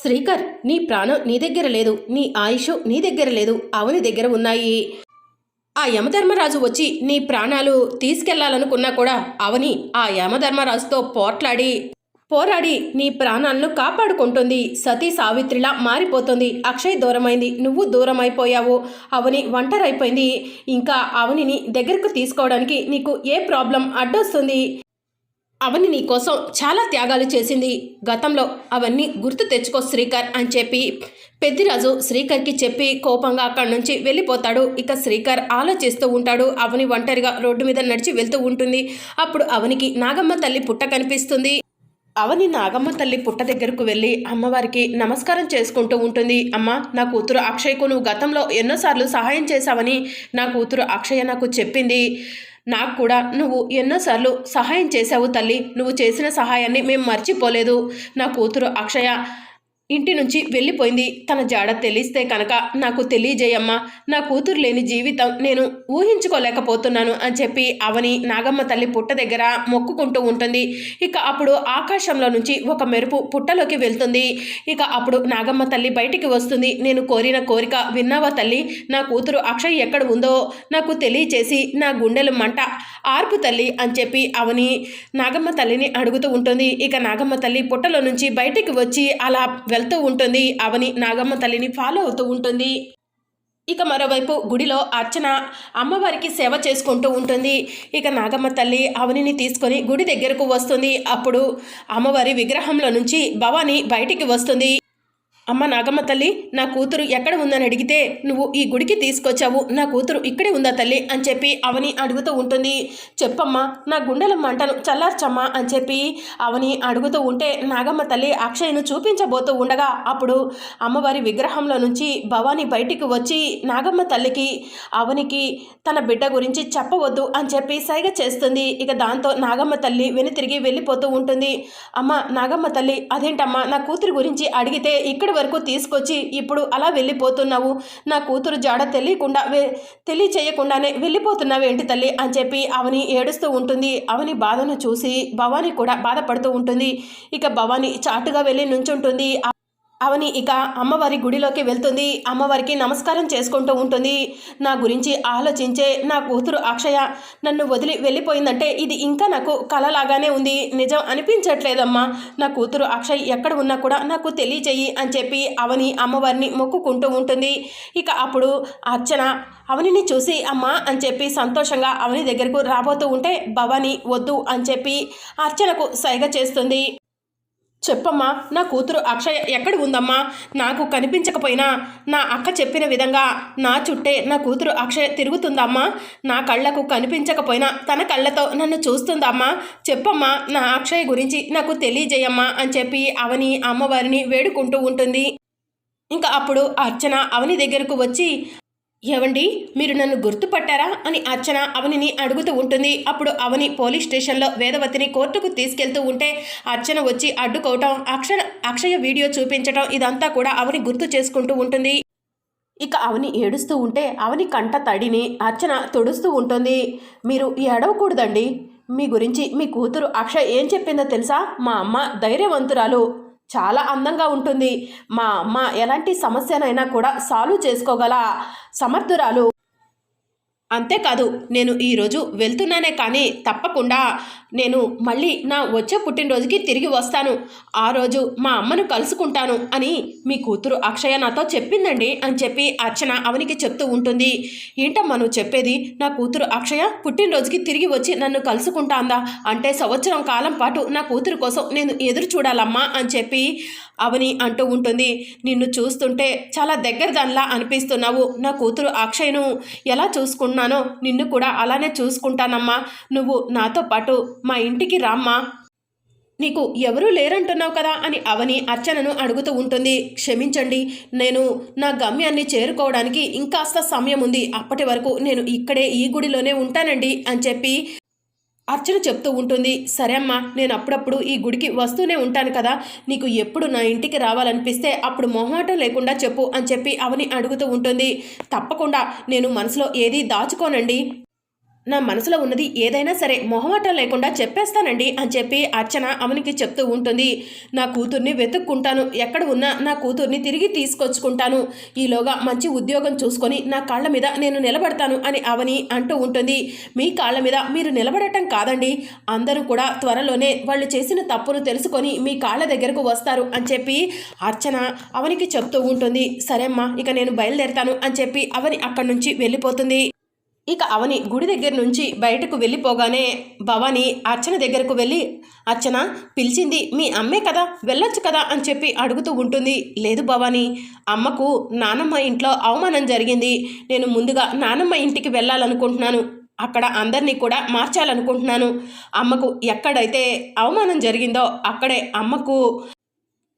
శ్రీకర్ నీ ప్రాణం నీ దగ్గర లేదు నీ ఆయుష్ నీ దగ్గర లేదు అవని దగ్గర ఉన్నాయి. ఆ యమధర్మరాజు వచ్చి నీ ప్రాణాలు తీసుకెళ్ళాలనుకున్నా కూడా అవని ఆ యమధర్మరాజుతో పోట్లాడి పోరాడి నీ ప్రాణాలను కాపాడుకుంటుంది. సతీ సావిత్రిలా మారిపోతుంది. అక్షయ్ దూరమైంది. నువ్వు దూరం అయిపోయావు అవని ఒంటరైపోయింది. ఇంకా అవనిని దగ్గరకు తీసుకోవడానికి నీకు ఏ ప్రాబ్లం అడ్డొస్తుంది? అవని నీ కోసం చాలా త్యాగాలు చేసింది గతంలో. అవన్నీ గుర్తు తెచ్చుకో శ్రీకర్ అని చెప్పి పెద్దిరాజు శ్రీకర్కి చెప్పి కోపంగా అక్కడి నుంచి వెళ్ళిపోతాడు. ఇక శ్రీకర్ ఆలోచిస్తూ ఉంటాడు. అవని ఒంటరిగా రోడ్డు మీద నడిచి వెళ్తూ ఉంటుంది. అప్పుడు అవనికి నాగమ్మ తల్లి పుట్ట కనిపిస్తుంది. అవని నాగమ్మ తల్లి పుట్ట దగ్గరకు వెళ్ళి అమ్మవారికి నమస్కారం చేసుకుంటూ ఉంటుంది. అమ్మ నా కూతురు అక్షయ్కు నువ్వు గతంలో ఎన్నోసార్లు సహాయం చేశావని నా కూతురు అక్షయ నాకు చెప్పింది. నాకు కూడా నువ్వు ఎన్నోసార్లు సహాయం చేశావు తల్లి. నువ్వు చేసిన సహాయాన్ని మేము మర్చిపోలేదు. నా కూతురు అక్షయ ఇంటి నుంచి వెళ్ళిపోయింది. తన జాడ తెలిస్తే కనుక నాకు తెలియజేయమ్మా నా కూతురు లేని జీవితం నేను ఊహించుకోలేకపోతున్నాను అని చెప్పి అవని నాగమ్మ తల్లి పుట్ట దగ్గర మొక్కుకుంటూ ఉంటుంది. ఇక అప్పుడు ఆకాశంలో నుంచి ఒక మెరుపు పుట్టలోకి వెళ్తుంది. ఇక అప్పుడు నాగమ్మ తల్లి బయటికి వస్తుంది. నేను కోరిన కోరిక విన్నావా తల్లి? నా కూతురు అక్షయ్ ఎక్కడ ఉందో నాకు తెలియచేసి నా గుండెలు మంట ఆర్పు తల్లి అని చెప్పి అవని నాగమ్మ తల్లిని అడుగుతూ ఉంటుంది. ఇక నాగమ్మ తల్లి పుట్టలో నుంచి బయటికి వచ్చి అలా వెళ్తూ ఉంటుంది. అవని నాగమ్మ తల్లిని ఫాలో అవుతూ ఉంటుంది. ఇక మరోవైపు గుడిలో అర్చన అమ్మవారికి సేవ చేసుకుంటూ ఉంటుంది. ఇక నాగమ్మ తల్లి అవనిని తీసుకొని గుడి దగ్గరకు వస్తుంది. అప్పుడు అమ్మవారి విగ్రహంలో నుంచి భవాని బయటికి వస్తుంది. అమ్మ నాగమ్మ తల్లి నా కూతురు ఎక్కడ ఉందని అడిగితే నువ్వు ఈ గుడికి తీసుకొచ్చావు నా కూతురు ఇక్కడే ఉందా తల్లి? అని చెప్పి అవని అడుగుతూ ఉంటుంది. చెప్పమ్మా నా గుండెల మంటను చల్లార్చమ్మా అని చెప్పి అవని అడుగుతూ ఉంటే నాగమ్మ తల్లి అక్షయ్ను చూపించబోతూ ఉండగా అప్పుడు అమ్మవారి విగ్రహంలో నుంచి భవాని బయటికి వచ్చి నాగమ్మ తల్లికి అవనికి తన బిడ్డ గురించి చెప్పవద్దు అని చెప్పి సైగ చేస్తుంది. ఇక దాంతో నాగమ్మ తల్లి వెనుతిరిగి వెళ్ళిపోతూ ఉంటుంది. అమ్మ నాగమ్మ తల్లి అదేంటమ్మా? నా కూతురు గురించి అడిగితే ఇక్కడ వరకు తీసుకొచ్చి ఇప్పుడు అలా వెళ్ళిపోతున్నావు. నా కూతురు జాడ తెలియకుండా తెలియచేయకుండానే వెళ్ళిపోతున్నావు ఏంటి తల్లి? అని చెప్పి అవని ఏడుస్తూ ఉంటుంది. అవని బాధను చూసి భవాని కూడా బాధపడుతూ ఉంటుంది. ఇక భవాని చాటుగా వెళ్ళి నుంచుంటుంది. అవని ఇక అమ్మవారి గుడిలోకి వెళ్తుంది. అమ్మవారికి నమస్కారం చేసుకుంటూ ఉంటుంది. నా గురించి ఆలోచించే నా కూతురు అక్షయ నన్ను వదిలి వెళ్ళిపోయిందంటే ఇది ఇంకా నాకు కలలాగానే ఉంది. నిజం అనిపించట్లేదమ్మా. నా కూతురు అక్షయ్ ఎక్కడ ఉన్నా కూడా నాకు తెలియచేయి అని చెప్పి అవని అమ్మవారిని మొక్కుకుంటూ ఉంటుంది. ఇక అప్పుడు అర్చన అవనిని చూసి అమ్మా అని చెప్పి సంతోషంగా అవని దగ్గరకు రాబోతూ ఉంటే భవాని వద్దు అని చెప్పి అర్చనకు సైగ చేస్తుంది. చెప్పమ్మా నా కూతురు అక్షయ ఎక్కడ ఉందమ్మా నాకు కనిపించకపోయినా నా అక్క చెప్పిన విధంగా నా చుట్టే నా కూతురు అక్షయ తిరుగుతుందమ్మా. నా కళ్ళకు కనిపించకపోయినా తన కళ్ళతో నన్ను చూస్తుందమ్మా. చెప్పమ్మా నా అక్షయ గురించి నాకు తెలియజేయమ్మా అని చెప్పి అవని అమ్మవారిని వేడుకుంటూ ఉంటుంది. ఇంకా అప్పుడు అర్చన అవని దగ్గరకు వచ్చి ఏవండి? మీరు నన్ను గుర్తుపట్టారా? అని అర్చన అవనిని అడుగుతూ ఉంటుంది. అప్పుడు అవని పోలీస్ స్టేషన్లో వేదవతిని కోర్టుకు తీసుకెళ్తూ ఉంటే అర్చన వచ్చి అడ్డుకోవటం అక్షర అక్షయ వీడియో చూపించటం ఇదంతా కూడా అవని గుర్తు చేసుకుంటూ ఉంటుంది. ఇక అవని ఏడుస్తూ ఉంటే అవని కంట తడిని అర్చన తుడుస్తూ ఉంటుంది. మీరు ఏడవకూడదండి. మీ గురించి మీ కూతురు అక్షయ్ ఏం చెప్పిందో తెలుసా? మా అమ్మ ధైర్యవంతురాలు. చాలా అందంగా ఉంటుంది. మా అమ్మ ఎలాంటి సమస్యనైనా కూడా సాల్వ్ చేసుకోగల సమర్థురాలు. అంతేకాదు నేను ఈరోజు వెళ్తున్నానే కానీ తప్పకుండా నేను మళ్ళీ నా వచ్చే పుట్టినరోజుకి తిరిగి వస్తాను. ఆ రోజు మా అమ్మను కలుసుకుంటాను అని మీ కూతురు అక్షయ నాతో చెప్పిందండి అని చెప్పి అర్చన అవనికి చెప్తూ ఉంటుంది. ఏంటమ్మా నువ్వు చెప్పేది? నా కూతురు అక్షయ పుట్టినరోజుకి తిరిగి వచ్చి నన్ను కలుసుకుంటాందా? అంటే సంవత్సరం కాలం పాటు నా కూతురు కోసం నేను ఎదురు చూడాలమ్మా అని చెప్పి అవని అంటూ ఉంటుంది. నిన్ను చూస్తుంటే చాలా దగ్గర దానిలా అనిపిస్తున్నావు. నా కూతురు అక్షయ్ను ఎలా చూసుకుంటున్నానో నిన్ను కూడా అలానే చూసుకుంటానమ్మా. నువ్వు నాతో పాటు మా ఇంటికి రామ్మా. నీకు ఎవరూ లేరంటున్నావు కదా అని అవని అర్చనను అడుగుతూ ఉంటుంది. క్షమించండి నేను నా గమ్యాన్ని చేరుకోవడానికి ఇంకాస్త సమయం ఉంది. అప్పటి వరకు నేను ఇక్కడే ఈ గుడిలోనే ఉంటానండి అని చెప్పి అర్చన చెప్తూ ఉంటుంది సరే అమ్మా నేను అప్పుడప్పుడు ఈ గుడికి వస్తూనే ఉంటాను కదా నీకు ఎప్పుడు నా ఇంటికి రావాలనిపిస్తే అప్పుడు మొహమాటం లేకుండా చెప్పు అని చెప్పి అవని అడుగుతూ ఉంటుంది. తప్పకుండా నేను మనసులో ఏది దాచుకోనండి. నా మనసులో ఉన్నది ఏదైనా సరే మొహమాటం లేకుండా చెప్పేస్తానండి అని చెప్పి అర్చన అవనికి చెప్తూ ఉంటుంది. నా కూతుర్ని వెతుక్కుంటాను. ఎక్కడ ఉన్నా నా కూతుర్ని తిరిగి తీసుకొచ్చుకుంటాను. ఈలోగా మంచి ఉద్యోగం చూసుకొని నా కాళ్ళ మీద నేను నిలబడతాను అని అవని అంటూ ఉంటుంది. మీ కాళ్ళ మీద మీరు నిలబడటం కాదండి. అందరూ కూడా త్వరలోనే వాళ్ళు చేసిన తప్పును తెలుసుకొని మీ కాళ్ళ దగ్గరకు వస్తారు అని చెప్పి అర్చన అవనికి చెప్తూ ఉంటుంది. సరేమ్మా ఇక నేను బయలుదేరతాను అని చెప్పి అవని అక్కడి నుంచి వెళ్ళిపోతుంది. ఇక అవని గుడి దగ్గర నుంచి బయటకు వెళ్ళిపోగానే భవాని అర్చన దగ్గరకు వెళ్ళి అర్చన పిలిచింది మీ అమ్మే కదా వెళ్ళొచ్చు కదా అని చెప్పి అడుగుతూ ఉంటుంది. లేదు భవాని అమ్మకు నానమ్మ ఇంట్లో అవమానం జరిగింది. నేను ముందుగా నానమ్మ ఇంటికి వెళ్ళాలనుకుంటున్నాను. అక్కడ అందరినీ కూడా మార్చాలనుకుంటున్నాను. అమ్మకు ఎక్కడైతే అవమానం జరిగిందో అక్కడే అమ్మకు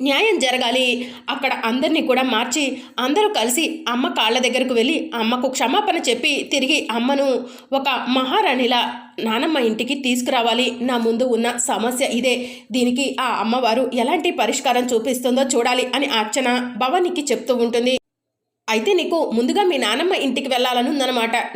న్యాయం జరగాలి. అక్కడ అందరినీ కూడా మార్చి అందరూ కలిసి అమ్మ కాళ్ళ దగ్గరకు వెళ్ళి అమ్మకు క్షమాపణ చెప్పి తిరిగి అమ్మను ఒక మహారాణిలా నానమ్మ ఇంటికి తీసుకురావాలి. నా ముందు ఉన్న సమస్య ఇదే. దీనికి ఆ అమ్మవారు ఎలాంటి పరిష్కారం చూపిస్తుందో చూడాలి అని అర్చన భవానికి చెప్తూ ఉంటుంది. అయితే నీకు ముందుగా మీ నానమ్మ ఇంటికి వెళ్ళాలని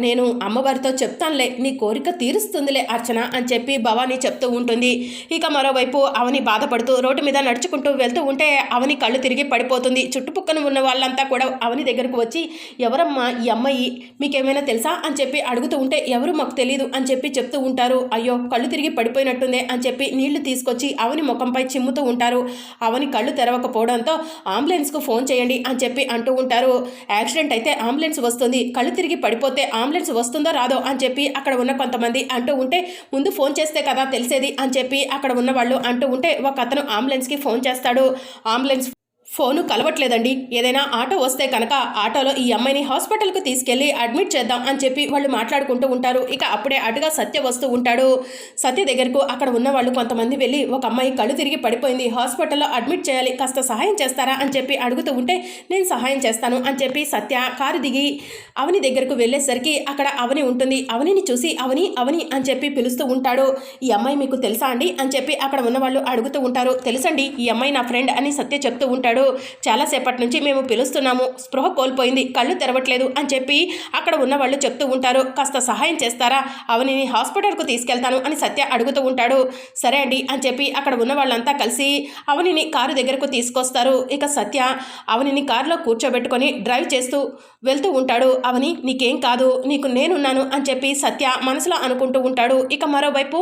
నేను అమ్మవారితో చెప్తానులే నీ కోరిక తీరుస్తుందిలే అర్చన అని చెప్పి భవానీ చెప్తూ ఉంటుంది. ఇక మరోవైపు అవని బాధపడుతూ రోడ్డు మీద నడుచుకుంటూ వెళ్తూ ఉంటే అవని కళ్ళు తిరిగి పడిపోతుంది. చుట్టుపక్కన ఉన్న వాళ్ళంతా కూడా అవని దగ్గరకు వచ్చి ఎవరమ్మా ఈ అమ్మాయి? మీకేమైనా తెలుసా? అని చెప్పి అడుగుతూ ఉంటే ఎవరు మాకు తెలియదు అని చెప్పి చెప్తూ ఉంటారు. అయ్యో కళ్ళు తిరిగి పడిపోయినట్టుందే అని చెప్పి నీళ్ళు తీసుకొచ్చి అవని ముఖంపై చిమ్ముతూ ఉంటారు. అవని కళ్ళు తెరవకపోవడంతో అంబులెన్స్కు ఫోన్ చేయండి అని చెప్పి అంటూ ఉంటారు. యాక్సిడెంట్ అయితే అంబులెన్స్ వస్తుంది. కళ్ళు తిరిగి పడిపోతే అంబులెన్స్ వస్తుందో రాదో అని చెప్పి అక్కడ ఉన్న కొంతమంది అంటూ ఉంటే ముందు ఫోన్ చేస్తే కదా తెలిసేది అని చెప్పి అక్కడ ఉన్న వాళ్ళు అంటూ ఉంటే ఒక అతను అంబులెన్స్కి ఫోన్ చేస్తాడు. అంబులెన్స్ ఫోను కలవట్లేదండి. ఏదైనా ఆటో వస్తే కనుక ఆటోలో ఈ అమ్మాయిని హాస్పిటల్కి తీసుకెళ్ళి అడ్మిట్ చేద్దాం అని చెప్పి వాళ్ళు మాట్లాడుకుంటూ ఉంటారు. ఇక అప్పుడే అటుగా సత్య వస్తూ ఉంటాడు. సత్య దగ్గరకు అక్కడ ఉన్న వాళ్ళు కొంతమంది వెళ్ళి ఒక అమ్మాయి కళ్ళు తిరిగి పడిపోయింది. హాస్పిటల్లో అడ్మిట్ చేయాలి. కాస్త సహాయం చేస్తారా అని చెప్పి అడుగుతూ ఉంటే నేను సహాయం చేస్తాను అని చెప్పి సత్య కారు దిగి అవని దగ్గరకు వెళ్ళేసరికి అక్కడ అవని ఉంటుంది. అవనిని చూసి అవని అవని అని చెప్పి పిలుస్తూ ఉంటాడు. ఈ అమ్మాయి మీకు తెలుసా అండి? అని చెప్పి అక్కడ ఉన్న వాళ్ళు అడుగుతూ ఉంటారు. తెలుసండి ఈ అమ్మాయి నా ఫ్రెండ్ అని సత్య చెప్తూ ఉంటాడు. చాలాసేపటి నుంచి మేము పిలుస్తున్నాము. స్పృహ కోల్పోయింది. కళ్ళు తెరవట్లేదు అని చెప్పి అక్కడ ఉన్న వాళ్ళు చెప్తూ ఉంటారు. కాస్త సహాయం చేస్తారా? అవనిని హాస్పిటల్కు తీసుకెళ్తాను అని సత్య అడుగుతూ ఉంటాడు. సరే అండి అని చెప్పి అక్కడ ఉన్న వాళ్ళంతా కలిసి అవనిని కారు దగ్గరకు తీసుకొస్తారు. ఇక సత్య అవనిని కారులో కూర్చోబెట్టుకొని డ్రైవ్ చేస్తూ వెళ్తూ ఉంటాడు. అవని నీకేం కాదు. నీకు నేనున్నాను అని చెప్పి సత్య మనసులో అనుకుంటూ ఉంటాడు. ఇక మరోవైపు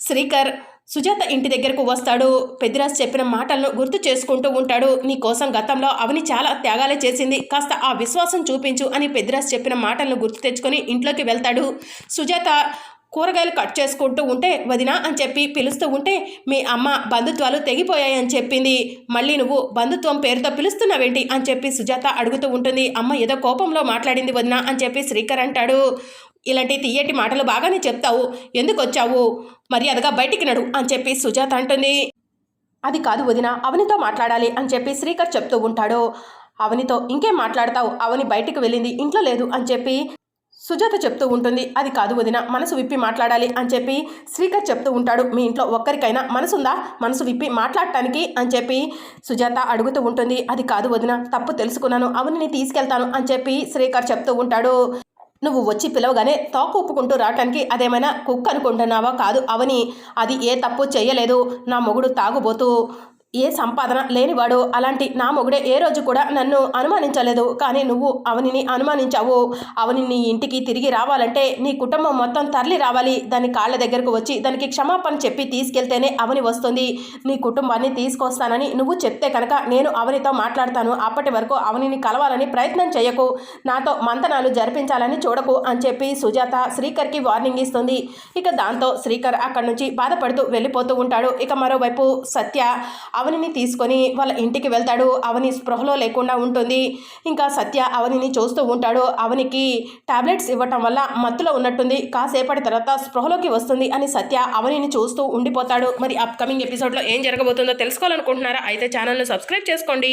శ్రీకర్ సుజాత ఇంటి దగ్గరకు వస్తాడు. పెద్దిరాజు చెప్పిన మాటలను గుర్తు చేసుకుంటూ ఉంటాడు. నీ కోసం గతంలో అవని చాలా త్యాగాలే చేసింది. కాస్త ఆ విశ్వాసం చూపించు అని పెద్దిరాజు చెప్పిన మాటలను గుర్తు తెచ్చుకొని ఇంట్లోకి వెళ్తాడు. సుజాత కూరగాయలు కట్ చేసుకుంటూ ఉంటే వదినా అని చెప్పి పిలుస్తూ ఉంటే మీ అమ్మ బంధుత్వాలు తెగిపోయాయని చెప్పింది. మళ్ళీ నువ్వు బంధుత్వం పేరుతో పిలుస్తున్నావేంటి అని చెప్పి సుజాత అడుగుతూ ఉంటుంది. అమ్మ ఏదో కోపంలో మాట్లాడింది వదినా అని చెప్పి శ్రీకర్ అంటాడు. ఇలాంటి తీయటి మాటలు బాగానే చెప్తావు. ఎందుకు వచ్చావు? మర్యాదగా బయటికి నడు అని చెప్పి సుజాత అంటుంది. అది కాదు వదిన అవనితో మాట్లాడాలి అని చెప్పి శ్రీకర్ చెప్తూ ఉంటాడు. అవనితో ఇంకేం మాట్లాడతావు? అవని బయటికి వెళ్ళింది ఇంట్లో లేదు అని చెప్పి సుజాత చెప్తూ ఉంటుంది. అది కాదు వదిన మనసు విప్పి మాట్లాడాలి అని చెప్పి శ్రీకర్ చెప్తూ ఉంటాడు. మీ ఇంట్లో ఒక్కరికైనా మనసుందా? మనసు విప్పి మాట్లాడటానికి అని చెప్పి సుజాత అడుగుతూ ఉంటుంది. అది కాదు వదిన తప్పు తెలుసుకున్నాను అవనిని తీసుకెళ్తాను అని చెప్పి శ్రీకర్ చెప్తూ ఉంటాడు. నువ్వు వచ్చి పిలవగానే తోక ఒప్పుకుంటూ రావటానికి అదేమైనా కుక్క అనుకుంటున్నావా? కాదు అవని అది ఏ తప్పు చేయలేదు. నా మొగుడు తాగుబోతూ ఏ సంపాదన లేనివాడు అలాంటి నా మొగుడే ఏ రోజు కూడా నన్ను అనుమానించలేదు. కానీ నువ్వు అవనిని అనుమానించావు. అవని నీ ఇంటికి తిరిగి రావాలంటే నీ కుటుంబం మొత్తం తరలి రావాలి. దాని కాళ్ళ దగ్గరకు వచ్చి దానికి క్షమాపణ చెప్పి తీసుకెళ్తేనే అవని వస్తుంది. నీ కుటుంబాన్ని తీసుకొస్తానని నువ్వు చెప్తే కనుక నేను అవనితో మాట్లాడతాను. అప్పటి వరకు అవనిని కలవాలని ప్రయత్నం చేయకు. నాతో మంతనాలు జరిపించాలని చూడకు అని చెప్పి సుజాత శ్రీకర్కి వార్నింగ్ ఇస్తుంది. ఇక దాంతో శ్రీకర్ అక్కడి నుంచి బాధపడుతూ వెళ్ళిపోతూ ఉంటాడు. ఇక మరోవైపు సత్య అవనిని తీసుకొని వాళ్ళ ఇంటికి వెళ్తాడు. అవని స్పృహలో లేకుండా ఉంటుంది. ఇంకా సత్య అవనిని చూస్తూ ఉంటాడు. అవనికి టాబ్లెట్స్ ఇవ్వటం వల్ల మత్తులో ఉన్నట్టుంది. కాసేపటి తర్వాత స్పృహలోకి వస్తుంది అని సత్య అవనిని చూస్తూ ఉండిపోతాడు. మరి అప్కమింగ్ ఎపిసోడ్లో ఏం జరగబోతుందో తెలుసుకోవాలనుకుంటున్నారా? అయితే ఛానల్ను సబ్స్క్రైబ్ చేసుకోండి.